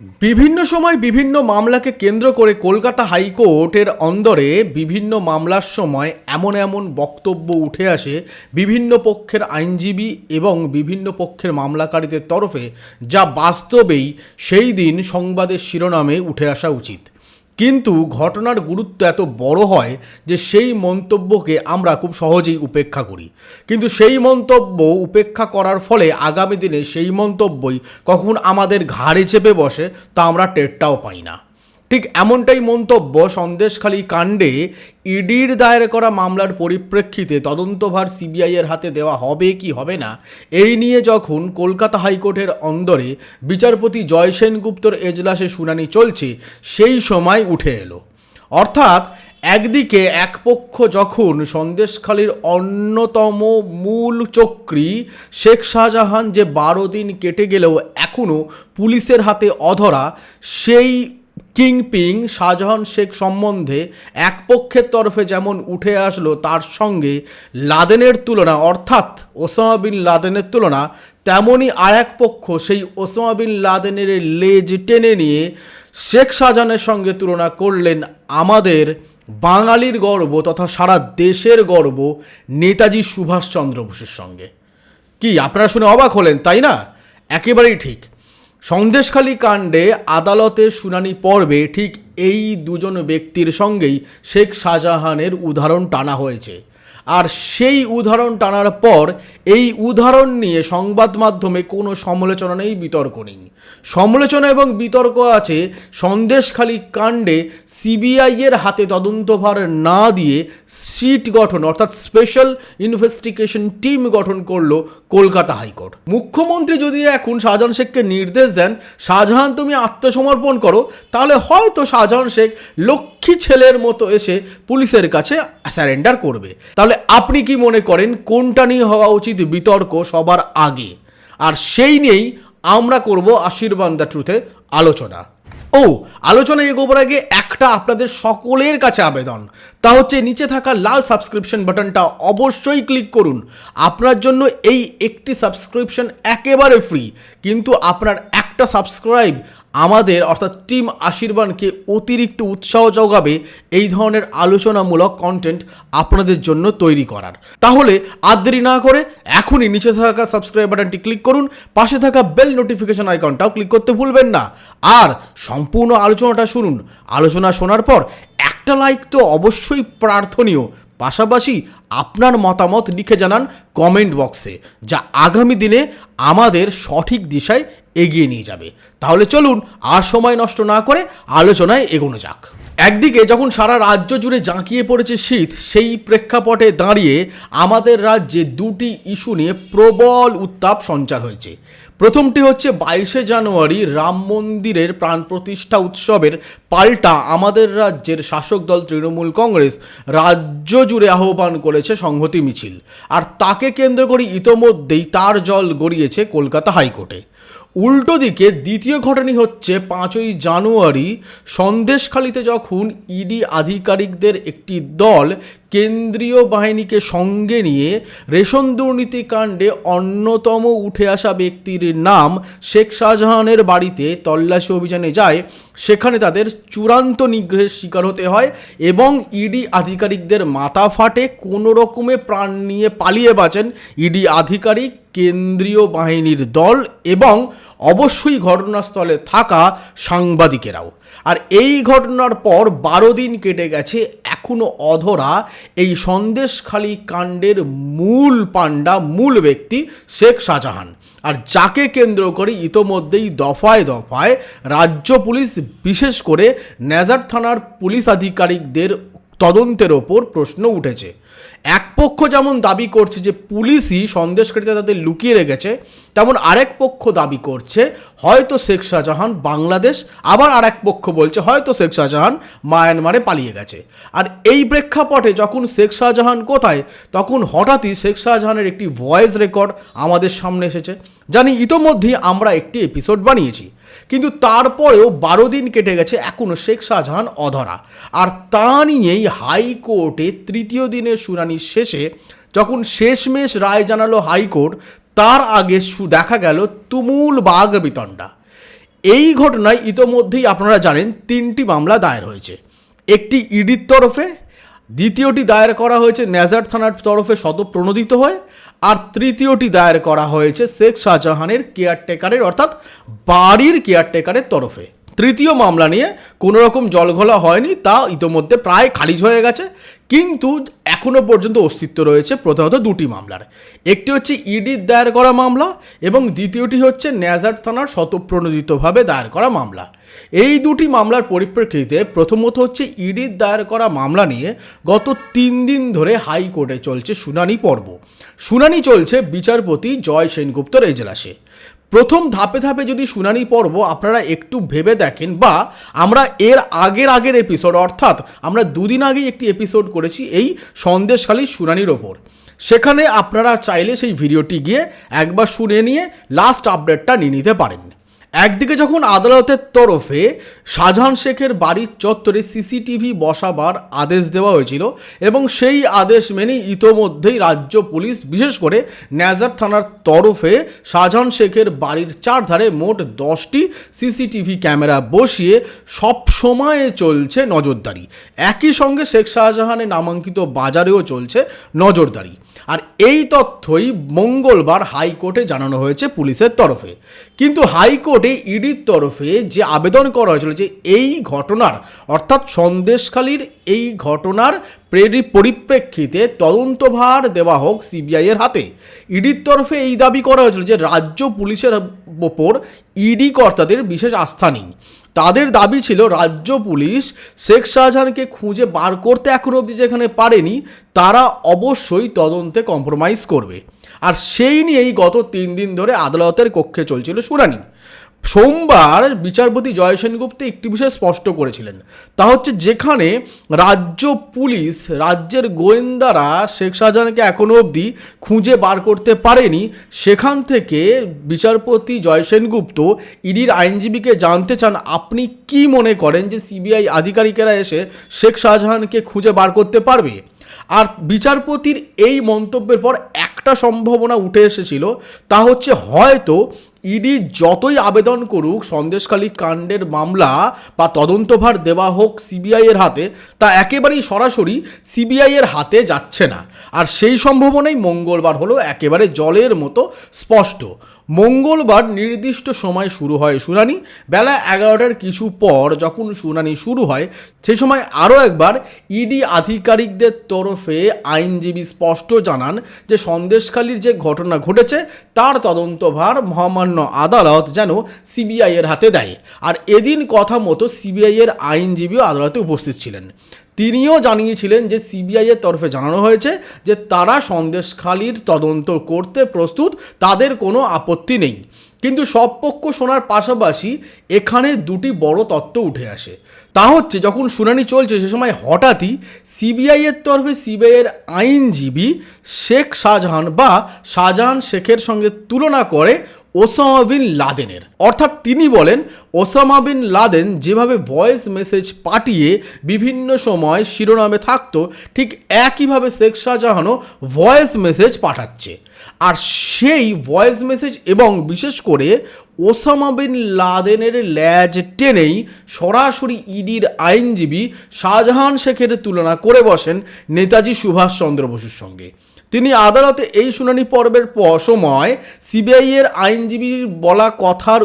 বিভিন্ন সময় বিভিন্ন মামলাকে কেন্দ্র করে কলকাতা হাইকোর্টের অন্দরে বিভিন্ন মামলার সময় এমন এমন বক্তব্য উঠে আসে বিভিন্ন পক্ষের আইনজীবী এবং বিভিন্ন পক্ষের মামলাকারীদের তরফে, যা বাস্তবেই সেই দিন সংবাদের শিরোনামে উঠে আসা উচিত। কিন্তু ঘটনার গুরুত্ব এত বড় হয় যে সেই মন্তব্যকে আমরা খুব সহজেই উপেক্ষা করি। কিন্তু সেই মন্তব্য উপেক্ষা করার ফলে আগামী দিনে সেই মন্তব্যই কখন আমাদের ঘাড়ে চেপে বসে তা আমরা টেরটাও পাই না। ঠিক এমনটাই মন্তব্য সন্দেশখালী কাণ্ডে ইডির দায়ের করা মামলার পরিপ্রেক্ষিতে তদন্তভার সিবিআইয়ের হাতে দেওয়া হবে কি হবে না, এই নিয়ে যখন কলকাতা হাইকোর্টের অন্দরে বিচারপতি জয় সেনগুপ্তর এজলাসে শুনানি চলছে, সেই সময় উঠে এলো। অর্থাৎ একদিকে এক পক্ষ যখন সন্দেশখালীর অন্যতম মূল চক্রী শেখ শাহজাহান যে বারো দিন কেটে গেলেও এখনও পুলিশের হাতে অধরা, সেই কিংপিং শাহজাহান শেখ সম্বন্ধে এক পক্ষের তরফে যেমন উঠে আসলো, তার সঙ্গে লাদেনের তুলনা, অর্থাৎ ওসামা বিন লাদেনের তুলনা তেমনই আর এক পক্ষ সেই ওসামা বিন লাদেনের লেজ টেনে নিয়ে শেখ শাহজাহানের সঙ্গে তুলনা করলেন আমাদের বাঙালির গর্ব তথা সারা দেশের গর্ব নেতাজি সুভাষচন্দ্র বোসের সঙ্গে। কি, আপনারা শুনে অবাক হলেন, তাই না? একেবারেই ঠিক। সন্দেশখালী কাণ্ডে আদালতের শুনানি পর্বে ঠিক এই দুজন ব্যক্তির সঙ্গেই শেখ শাহজাহানের উদাহরণ টানা হয়েছে। আর সেই উদাহরণ টানার পর এই উদাহরণ নিয়ে সংবাদ মাধ্যমে কোনো সমালোচনা নেই, বিতর্ক নেই। সমালোচনা এবং বিতর্ক আছে সন্দেশখালী কাণ্ডে সিবিআইয়ের হাতে তদন্তভার না দিয়ে সিট গঠন, অর্থাৎ স্পেশাল ইনভেস্টিগেশন টিম গঠন করল কলকাতা হাইকোর্ট। মুখ্যমন্ত্রী যদি এখন শাহজাহান শেখকে নির্দেশ দেন, শাহজাহান, তুমি আত্মসমর্পণ করো, তাহলে হয়তো শাহজাহান শেখ লক্ষ্মী ছেলের মতো এসে পুলিশের কাছে স্যারেন্ডার করবে। তাহলে আপনি কি মনে করেন কোনটা নিয়ে হওয়া উচিত বিতর্ক সবার আগে? আর সেই নিয়েই আমরা করব আশীর্বাদ দ্য ট্রুথে আলোচনা। ও আলোচনায় এগোবার আগে একটা আপনাদের সকলের কাছে আবেদন। তা হচ্ছে নিচে থাকা লাল সাবস্ক্রিপশন বাটনটা অবশ্যই ক্লিক করুন। আপনার জন্য এই একটি সাবস্ক্রিপশন একেবারে ফ্রি। কিন্তু আপনার একটা সাবস্ক্রাইব আমাদের, অর্থাৎ টিম আশীর্বাদকে অতিরিক্ত উৎসাহ যোগাবে এই ধরনের আলোচনামূলক কন্টেন্ট আপনাদের জন্য তৈরি করার। তাহলে আর দেরি না করে এখনই নিচে থাকা সাবস্ক্রাইব বাটনটি ক্লিক করুন, পাশে থাকা বেল নোটিফিকেশন আইকনটাও ক্লিক করতে ভুলবেন না। আর সম্পূর্ণ আলোচনাটা শুনুন। আলোচনা শোনার পর একটা লাইক তো অবশ্যই প্রার্থনীয়। পাশাপাশি আপনার মতামত লিখে জানান কমেন্ট বক্সে যা আগামী দিনে আমাদের সঠিক দিশায় এগিয়ে নিয়ে যাবে। তাহলে চলুন আর সময় নষ্ট না করে আলোচনায় এগোনো যাক। একদিকে যখন সারা রাজ্য জুড়ে জাঁকিয়ে পড়েছে শীত, সেই প্রেক্ষাপটে দাঁড়িয়ে আমাদের রাজ্যে দুটি ইস্যু নিয়ে প্রবল উত্তাপ সঞ্চার হয়েছে। প্রথমটি হচ্ছে বাইশে জানুয়ারি রাম মন্দিরের প্রাণ প্রতিষ্ঠা উৎসবের পাল্টা আমাদের রাজ্যের শাসক দল তৃণমূল কংগ্রেস রাজ্য জুড়ে আহ্বান করেছে সংহতি মিছিল। আর তাকে কেন্দ্র করে ইতোমধ্যেই তার জল গড়িয়েছে কলকাতা হাইকোর্টে। উল্টো দিকে দ্বিতীয় ঘটনাই হচ্ছে পাঁচই জানুয়ারি সন্দেশখালিতে যখন ইডি আধিকারিকদের একটি দল কেন্দ্রীয় বাহিনীকে সঙ্গে নিয়ে রেশন দুর্নীতি কাণ্ডে অন্যতম উঠে আসা ব্যক্তির নাম শেখ শাহজাহানের বাড়িতে তল্লাশি অভিযানে যায়। সেখানে তাদের চূড়ান্ত নিগ্রহের শিকার হতে হয় এবং ইডি আধিকারিকদের মাথা ফাটে, কোনো রকমে প্রাণ নিয়ে পালিয়ে বাঁচেন ইডি আধিকারিক, কেন্দ্রীয় বাহিনীর দল এবং অবশ্যই ঘটনাস্থলে থাকা সাংবাদিকেরাও। আর এই ঘটনার পর বারো দিন কেটে গেছে এখনও অধরা। এই সন্দেশখালী কাণ্ডের মূল পাণ্ডা, মূল ব্যক্তি শেখ শাহজাহান। আর যাকে কেন্দ্র করে ইতোমধ্যেই দফায় দফায় রাজ্য পুলিশ, বিশেষ করে নেজার থানার পুলিশ আধিকারিকদের তদন্তের ওপর প্রশ্ন উঠেছে। এক পক্ষ যেমন দাবি করছে যে পুলিশই সন্দেশকারীতে তাদের লুকিয়ে রেখেছে, তেমন আরেক পক্ষ দাবি করছে, হয়তো শেখ শাহজাহান বাংলাদেশ, আবার আরেক পক্ষ বলছে হয়তো শেখ শাহজাহান মায়ানমারে পালিয়ে গেছে। আর এই প্রেক্ষাপটে যখন শেখ শাহজাহান কোথায়, তখন হঠাৎই শেখ শাহজাহানের একটি ভয়েস রেকর্ড আমাদের সামনে এসেছে। জানি ইতোমধ্যেই আমরা একটি এপিসোড বানিয়েছি। কিন্তু তারপরেও বারো দিন কেটে গেছে এখনও শেখ শাহজাহান অধরা। আর তা নিয়েই হাইকোর্টে তৃতীয় দিনের শুনানির শেষে যখন শেষমেশ রায় জানালো হাইকোর্ট, তার আগে দেখা গেল তুমুল বাঘ বিতণ্ডা। এই ঘটনায় ইতোমধ্যেই আপনারা জানেন তিনটি মামলা দায়ের হয়েছে। একটি ইডির তরফে, দ্বিতীয়টি দায়ের করা হয়েছে ন্যাজার থানার তরফে শতপ্রণোদিত হয়ে আর তৃতীয়টি দায়ের করা হয়েছে শেখ শাহজাহানের কেয়ারটেকারের অর্থাৎ বাড়ির কেয়ারটেকারের তরফে। তৃতীয় মামলা নিয়ে কোনো রকম জলঘোলা হয়নি, তা ইতোমধ্যে প্রায় খারিজ হয়ে গেছে। কিন্তু এখনও পর্যন্ত অস্তিত্ব রয়েছে প্রধানত দুটি মামলার। একটি হচ্ছে ইডির দায়ের করা মামলা এবং দ্বিতীয়টি হচ্ছে ন্যাজার থানার শতপ্রণোদিতভাবে দায়ের করা মামলা। এই দুটি মামলার পরিপ্রেক্ষিতে প্রথমত হচ্ছে ইডির দায়ের করা মামলা নিয়ে গত তিন দিন ধরে হাইকোর্টে চলছে শুনানি পর্ব। শুনানি চলছে বিচারপতি জয় সেনগুপ্তর এজলাসে। প্রথম ধাপে ধাপে যদি শুনানি পর্ব আপনারা একটু ভেবে দেখেন বা আমরা এর আগের আগের এপিসোড অর্থাৎ আমরা দুদিন আগে একটি এপিসোড করেছি এই সন্দেশখালী শুনানির ওপর। সেখানে আপনারা চাইলে সেই ভিডিওটি গিয়ে একবার শুনে নিয়ে লাস্ট আপডেটটা নিয়ে নিতে পারেন। একদিকে যখন আদালতের তরফে শাহজাহান শেখের বাড়ির চত্বরে সিসিটিভি বসাবার আদেশ দেওয়া হয়েছিল এবং সেই আদেশ মেনে ইতোমধ্যেই রাজ্য পুলিশ, বিশেষ করে ন্যাজার থানার তরফে শাহজাহান শেখের বাড়ির চারধারে মোট দশটি সিসিটিভি ক্যামেরা বসিয়ে সব সময়ে চলছে নজরদারি। একই সঙ্গে শেখ শাহজাহানের নামাঙ্কিত বাজারেও চলছে নজরদারি। আর এই তথ্যই মঙ্গলবার হাইকোর্টে জানানো হয়েছে পুলিশের তরফে। কিন্তু হাইকোর্টে ইডির তরফে যে আবেদন করা হয়েছিল যে এই ঘটনার, অর্থাৎ সন্দেশখালীর এই ঘটনার পরিপ্রেক্ষিতে তদন্তভার দেওয়া হোক সিবিআইয়ের হাতে। ইডির তরফে এই দাবি করা হয়েছিল যে রাজ্য পুলিশের ওপর ইডি কর্তাদের বিশেষ আস্থা নেই। তাদের দাবি ছিল রাজ্য পুলিশ শেখ শাহজাহানকে খুঁজে বার করতে এখন অবধি যেখানে পারেনি, তারা অবশ্যই তদন্তে কম্প্রোমাইজ করবে। আর সেই নিয়েই গত তিন দিন ধরে আদালতের কক্ষে চলছিল শুনানি। সোমবার বিচারপতি জয় সেনগুপ্ত একটি বিষয় স্পষ্ট করেছিলেন। তা হচ্ছে যেখানে রাজ্য পুলিশ, রাজ্যের গোয়েন্দারা শেখ শাহজাহানকে এখনও অবধি খুঁজে বার করতে পারেনি। সেখান থেকে বিচারপতি জয় সেনগুপ্ত ইডির আইনজীবীকে জানতে চান, আপনি কি মনে করেন যে সিবিআই আধিকারিকেরা এসে শেখ শাহজাহানকে খুঁজে বার করতে পারবে? আর বিচারপতির এই মন্তব্যের পর একটা সম্ভাবনা উঠে এসেছিল, তা হচ্ছে হয়তো ইডি যতই আবেদন করুক, সন্দেশখালী কাণ্ডের মামলা বা তদন্তভার দেওয়া হোক সিবিআইয়ের হাতে, তা একেবারেই সরাসরি সিবিআইয়ের হাতে যাচ্ছে না। আর সেই সম্ভাবনাই মঙ্গলবার হলো, একেবারে জলের মতো স্পষ্ট। মঙ্গলবার নির্দিষ্ট সময় শুরু হয় শুনানি। বেলা এগারোটার কিছু পর যখন শুনানি শুরু হয় সেই সময় আরও একবার ইডি আধিকারিকদের তরফে আইনজীবী স্পষ্ট জানান যে সন্দেশখালীর যে ঘটনা ঘটেছে, তার তদন্তভার মহামান্য আদালত যেন সিবিআইয়ের হাতে দেয়। আর এদিন কথা মতো সিবিআইয়ের আইনজীবীও আদালতে উপস্থিত ছিলেন। তিনিও জানিয়েছিলেন যে সিবিআই এর তরফে জানানো হয়েছে যে তারা সন্দেশখালীর তদন্ত করতে প্রস্তুত, তাদের কোনো আপত্তি নেই। কিন্তু সব পক্ষ শোনার পাশাপাশি এখানে দুটি বড় তত্ত্ব উঠে আসে। তা হচ্ছে, যখন শুনানি চলছে সে সময় হঠাৎই সিবিআই এর তরফে সিবিআই এর আইনজীবী শেখ শাহজাহান বা শাহজাহান শেখের সঙ্গে তুলনা করে ওসামা বিন লাদেনের। অর্থাৎ তিনি বলেন, ওসামা বিন লাদেন যেভাবে ভয়েস মেসেজ পাঠিয়ে বিভিন্ন সময় শিরোনামে থাকতো, ঠিক একইভাবে শেখ শাহজাহানও ভয়েস মেসেজ পাঠাচ্ছে। আর সেই ভয়েস মেসেজ এবং বিশেষ করে ওসামা বিন লাদেনের ল্যাজ টেনেই সরাসরি ইডির আইনজীবী শাহজাহান শেখের তুলনা করে বসেন নেতাজি সুভাষচন্দ্র বসুর সঙ্গে। তিনি আদালতে এই শুনানি পর্বের সময় সিবিআই এর আইনজীবীর বলা কথার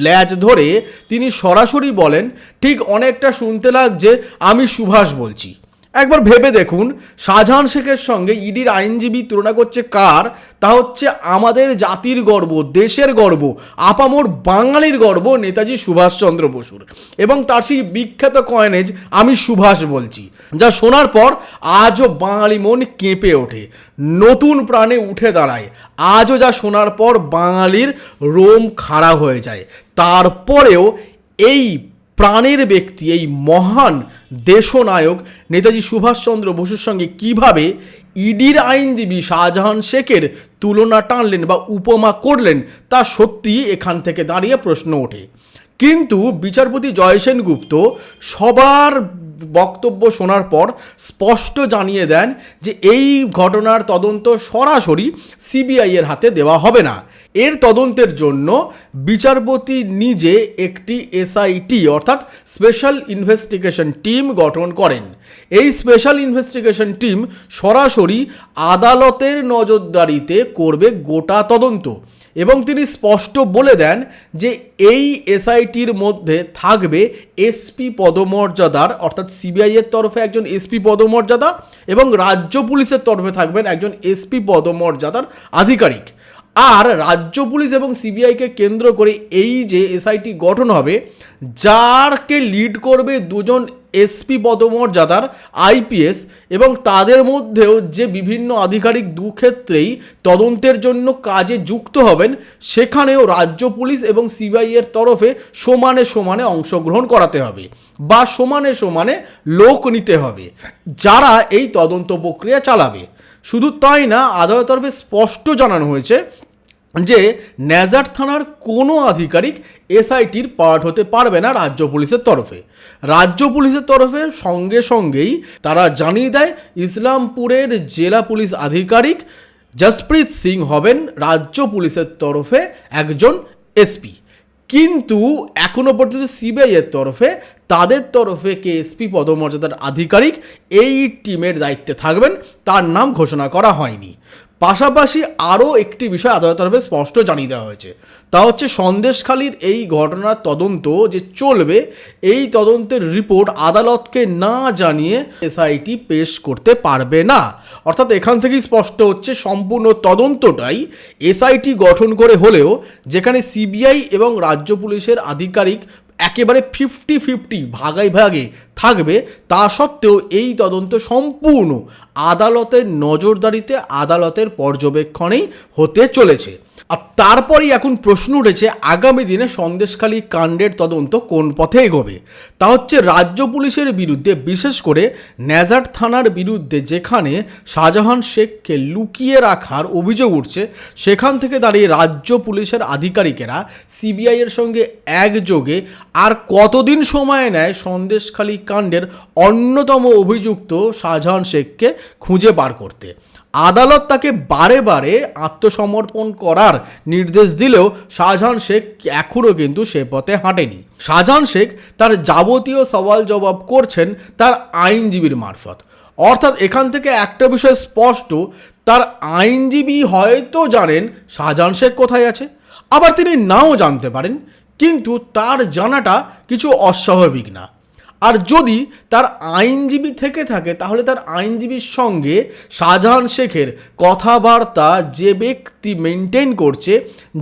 ল্যাজ ধরে তিনি সরাসরি বলেন, ঠিক অনেকটা শুনতে লাগছে, আমি সুভাষ বলছি। একবার ভেবে দেখুন, শাহজাহান শেখের সঙ্গে ইডির আইনজীবী তুলনা করছে কার? তা হচ্ছে আমাদের জাতির গর্ব, দেশের গর্ব, আপামোর বাঙালির গর্ব নেতাজি সুভাষচন্দ্র বসুর। এবং তার সেই বিখ্যাত কয়েনেজ আমি সুভাষ বলছি। যা শোনার পর আজও বাঙালি মন কেঁপে ওঠে। নতুন প্রাণে উঠে দাঁড়ায়। আজও যা শোনার পর বাঙালির রোম খাড়া হয়ে যায়। তারপরেও এই প্রাণের ব্যক্তি, এই মহান দেশনায়ক নেতাজি সুভাষচন্দ্র বসুর সঙ্গে কীভাবে ইডির আইনজীবী শাহজাহান শেখের তুলনা টানলেন বা উপমা করলেন, তা সত্যিই এখান থেকে দাঁড়িয়ে প্রশ্ন ওঠে। কিন্তু বিচারপতি জয়সেন গুপ্ত সবার বক্তব্য শোনার পর স্পষ্ট জানিয়ে দেন যে এই ঘটনার তদন্ত সরাসরি সিবিআই এর হাতে দেওয়া হবে না। এর তদন্তের জন্য বিচারপতি নিজে একটি এসআইটি অর্থাৎ স্পেশাল ইনভেস্টিগেশন টিম গঠন করেন। এই স্পেশাল ইনভেস্টিগেশন টিম সরাসরি আদালতের নজরদারিতে করবে গোটা তদন্ত। এবং তিনি স্পষ্ট বলে দেন যে এই এসআইটির মধ্যে থাকবে এসপি পদমর্যাদার, অর্থাৎ সিবিআই এর তরফে একজন এসপি পদমর্যাদা এবং রাজ্য পুলিশের তরফে থাকবেন একজন এসপি পদমর্যাদার আধিকারিক। আর রাজ্য পুলিশ এবং সিবিআইকে কেন্দ্র করে এই যে এসআইটি গঠন হবে, যারকে লিড করবে দুজন এসপি পদমর্যাদার আইপিএস এবং তাদের মধ্যেও যে বিভিন্ন আধিকারিক দু ক্ষেত্রেই তদন্তের জন্য কাজে যুক্ত হবেন, সেখানেও রাজ্য পুলিশ এবং সিবিআই এর তরফে সমানে সমানে অংশগ্রহণ করাতে হবে বা সমানে সমানে লোক নিতে হবে, যারা এই তদন্ত প্রক্রিয়া চালাবে। শুধু তাই না, আদালতের তরফে স্পষ্ট জানানো হয়েছে যে ন্যাজার থানার কোনো আধিকারিক এসআইটির পার্ট হতে পারবে না রাজ্য পুলিশের তরফে। রাজ্য পুলিশের তরফে সঙ্গে সঙ্গেই তারা জানিয়ে দেয়, ইসলামপুরের জেলা পুলিশ আধিকারিক জসপ্রীত সিং হবেন রাজ্য পুলিশের তরফে একজন এসপি। কিন্তু এখনও পর্যন্ত সিবিআইয়ের তরফে, তাদের তরফে কে এসপি পদমর্যাদার আধিকারিক এই টিমের দায়িত্বে থাকবেন, তার নাম ঘোষণা করা হয়নি। পাশাপাশি আরও একটি বিষয় আদালতের তরফে স্পষ্ট জানিয়ে দেওয়া হয়েছে। তা হচ্ছে সন্দেশখালির এই ঘটনার তদন্ত যে চলবে, এই তদন্তের রিপোর্ট আদালতকে না জানিয়ে এসআইটি পেশ করতে পারবে না। অর্থাৎ এখান থেকেই স্পষ্ট হচ্ছে, সম্পূর্ণ তদন্তটাই এসআইটি গঠন করে হলেও যেখানে সিবিআই এবং রাজ্য পুলিশের আধিকারিক একেবারে ফিফটি ফিফটি ভাগাই ভাগে থাকবে। তা সত্ত্বেও এই তদন্ত সম্পূর্ণ আদালতের নজরদারিতে আদালতের পর্যবেক্ষণেই হতে চলেছে। আর তারপরেই এখন প্রশ্ন উঠেছে, আগামী দিনে সন্দেশখালী কাণ্ডের তদন্ত কোন পথে এগোবে? তা হচ্ছে, রাজ্য পুলিশের বিরুদ্ধে, বিশেষ করে ন্যাজার থানার বিরুদ্ধে যেখানে শাহজাহান শেখকে লুকিয়ে রাখার অভিযোগ উঠছে, সেখান থেকে দাঁড়িয়ে রাজ্য পুলিশের আধিকারিকেরা সিবিআই এর সঙ্গে একযোগে আর কতদিন সময় নেয় সন্দেশখালী কাণ্ডের অন্যতম অভিযুক্ত শাহজাহান শেখকে খুঁজে বার করতে? আদালত তাকে বারে বারে আত্মসমর্পণ করার নির্দেশ দিলেও শাহজাহান শেখ এখনও কিন্তু সে পথে হাঁটেনি। শাহজাহান শেখ তার যাবতীয় সওয়াল জবাব করছেন তার আইনজীবীর মারফত। অর্থাৎ এখান থেকে একটা বিষয় স্পষ্ট, তার আইনজীবী হয়তো জানেন শাহজাহান শেখ কোথায় আছে। আবার তিনি নাও জানতে পারেন, কিন্তু তার জানাটা কিছু অস্বাভাবিক না। আর যদি তার আইনজীবী থেকে থাকে, তাহলে তার আইনজীবীর সঙ্গে শাহজাহান শেখের কথাবার্তা যে ব্যক্তি মেনটেন করছে,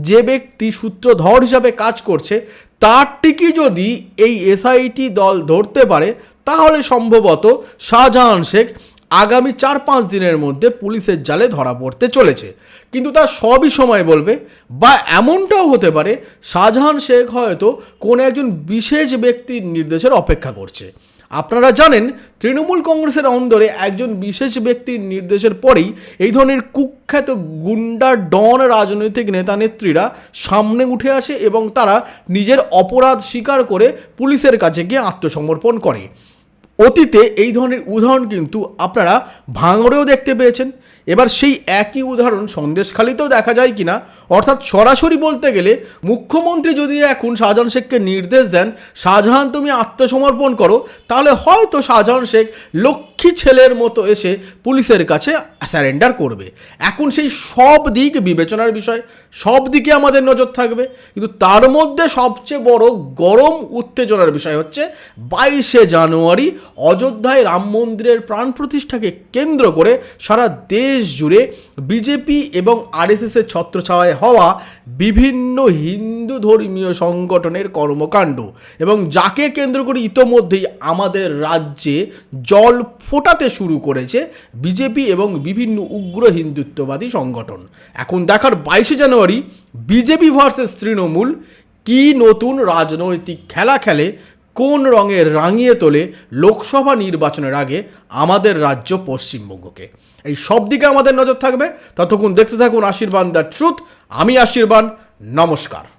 যে ব্যক্তি সূত্রধর হিসাবে কাজ করছে তারটিকে যদি এই এসআইটি দল ধরতে পারে, তাহলে সম্ভবত শাহজাহান শেখ আগামী চার পাঁচ দিনের মধ্যে পুলিশের জালে ধরা পড়তে চলেছে। কিন্তু তা সবই সময় বলবে, বা এমনটাও হতে পারে, শাহজাহান শেখ হয়তো কোনো একজন বিশেষ ব্যক্তির নির্দেশের অপেক্ষা করছে। আপনারা জানেন, তৃণমূল কংগ্রেসের অন্দরে একজন বিশেষ ব্যক্তির নির্দেশের পরেই এই ধরনের কুখ্যাত গুন্ডা ডন রাজনৈতিক নেতা নেত্রীরা সামনে উঠে আসে এবং তারা নিজের অপরাধ স্বীকার করে পুলিশের কাছে গিয়ে আত্মসমর্পণ করে। অতীতে এই ধরনের উদাহরণ কিন্তু আপনারা ভাঙড়েও দেখতে পেয়েছেন। এবার সেই একই উদাহরণ সন্দেশখালিতেও দেখা যায় কিনা, অর্থাৎ সরাসরি বলতে গেলে মুখ্যমন্ত্রী যদি এখন শাহজাহান শেখকে নির্দেশ দেন, শাহজাহান, তুমি আত্মসমর্পণ করো, তাহলে হয়তো শাহজাহান শেখ লক্ষ্মী ছেলের মতো এসে পুলিশের কাছে স্যারেন্ডার করবে। এখন সেই সব দিক বিবেচনার বিষয়, সব দিকে আমাদের নজর থাকবে। কিন্তু তার মধ্যে সবচেয়ে বড় গরম উত্তেজনার বিষয় হচ্ছে বাইশে জানুয়ারি অযোধ্যায় রাম মন্দিরের প্রাণ প্রতিষ্ঠাকে কেন্দ্র করে সারা দেশ জুড়ে বিজেপি এবং আরএসএসের ছত্রছায়ায় হওয়া বিভিন্ন হিন্দু ধর্মীয় সংগঠনের কর্মকাণ্ড এবং যাকে কেন্দ্র করে ইতোমধ্যেই আমাদের রাজ্যে জল ফোটাতে শুরু করেছে বিজেপি এবং বিভিন্ন উগ্র হিন্দুত্ববাদী সংগঠন। এখন দেখার বাইশে জানুয়ারি বিজেপি ভার্সেস তৃণমূল কি নতুন রাজনৈতিক খেলা খেলে কোন রঙে রাঙিয়ে তোলে লোকসভা নির্বাচনের আগে আমাদের রাজ্য পশ্চিমবঙ্গকে? এই সব দিকে আমাদের নজর থাকবে। ততক্ষণ দেখতে থাকুন আশীর্বাদ দ্য ট্রুথ। আমি আশীর্বাদ নমস্কার।